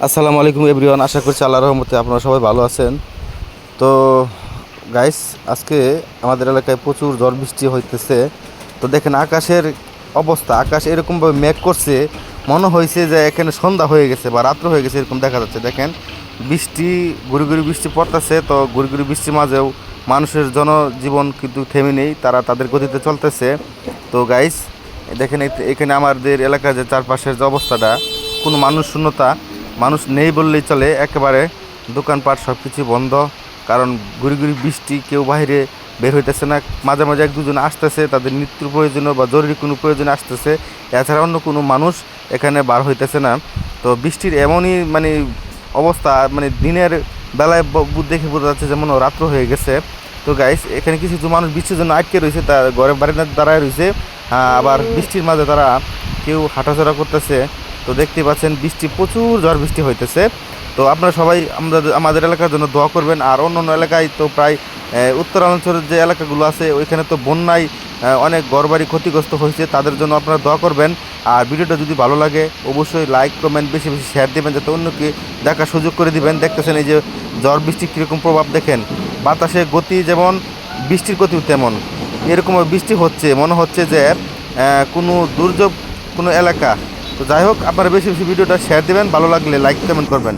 আসসালামু আলাইকুম এভরিওয়ান, আশা করছি আল্লাহ রহমতে আপনারা সবাই ভালো আছেন। তো গাইস আজকে আমাদের এলাকায় প্রচুর ঝড় বৃষ্টি হইতেছে। তো দেখেন আকাশের অবস্থা, আকাশ এরকমভাবে মেঘ করছে, মনে হয়েছে যে এখানে সন্ধ্যা হয়ে গেছে বা রাত্র হয়ে গেছে এরকম দেখা যাচ্ছে। দেখেন, বৃষ্টি, গুড়ি গুড়ি বৃষ্টি পড়তেছে, তো গুড়ি গুড়ি বৃষ্টির মাঝেও মানুষের জনজীবন কিন্তু থেমে নেই, তারা তাদের গতিতে চলতেছে। তো গাইস দেখেন এখানে আমাদের এলাকার যে চারপাশের যে অবস্থাটা, কোনো মানুষ শূন্যতা মানুষ নেই বললেই চলে। একেবারে দোকানপাট সব কিছু বন্ধ। কারণ গুড়ি গুড়ি বৃষ্টি, কেউ বাইরে বের হইতেছে না। মাঝে মাঝে এক দুজন আসতেছে, তাদের নিত্যর প্রয়োজনে বা জরুরি কোনো প্রয়োজনে আসতেছে। এছাড়া অন্য কোনো মানুষ এখানে বার হইতেছে না। তো বৃষ্টির এমনই মানে অবস্থা মানে দিনের বেলায় দেখে বোঝা যাচ্ছে যেমন রাত্র হয়ে গেছে। তো গাইস এখানে কিছু কিছু মানুষ বৃষ্টির জন্য আটকে রয়েছে তার ঘরে বাড়িতে দাঁড়ায় রয়েছে। আবার বৃষ্টির মাঝে তারা কেউ হাঁটাচলা করতেছে। তো দেখতে পাচ্ছেন, বৃষ্টি, প্রচুর ঝড় বৃষ্টি হইতেছে। তো আপনারা সবাই আমরা আমাদের এলাকার জন্য দোয়া করবেন। আর অন্য অন্য এলাকায় তো প্রায় উত্তরাঞ্চলের যে এলাকাগুলো আছে, ওইখানে তো বন্যায় অনেক ঘরবাড়ি ক্ষতিগ্রস্ত হয়েছে। তাদের জন্য আপনারা দোয়া করবেন। আর ভিডিওটা যদি ভালো লাগে, অবশ্যই লাইক, কমেন্ট বেশি বেশি শেয়ার দেবেন, যাতে অন্যকে দেখার সুযোগ করে দিবেন। দেখতেছেন এই যে ঝড় বৃষ্টির কীরকম প্রভাব দেখেন। বাতাসের গতি যেমন, বৃষ্টির গতিও তেমন। এরকম বৃষ্টি হচ্ছে। মনে হচ্ছে যে কোনো দুর্যোগ কোনো এলাকা তো যাই হোক আপনারা বেশি বেশি ভিডিওটা শেয়ার দেবেন ভালো লাগলে লাইক কমেন্ট করবেন।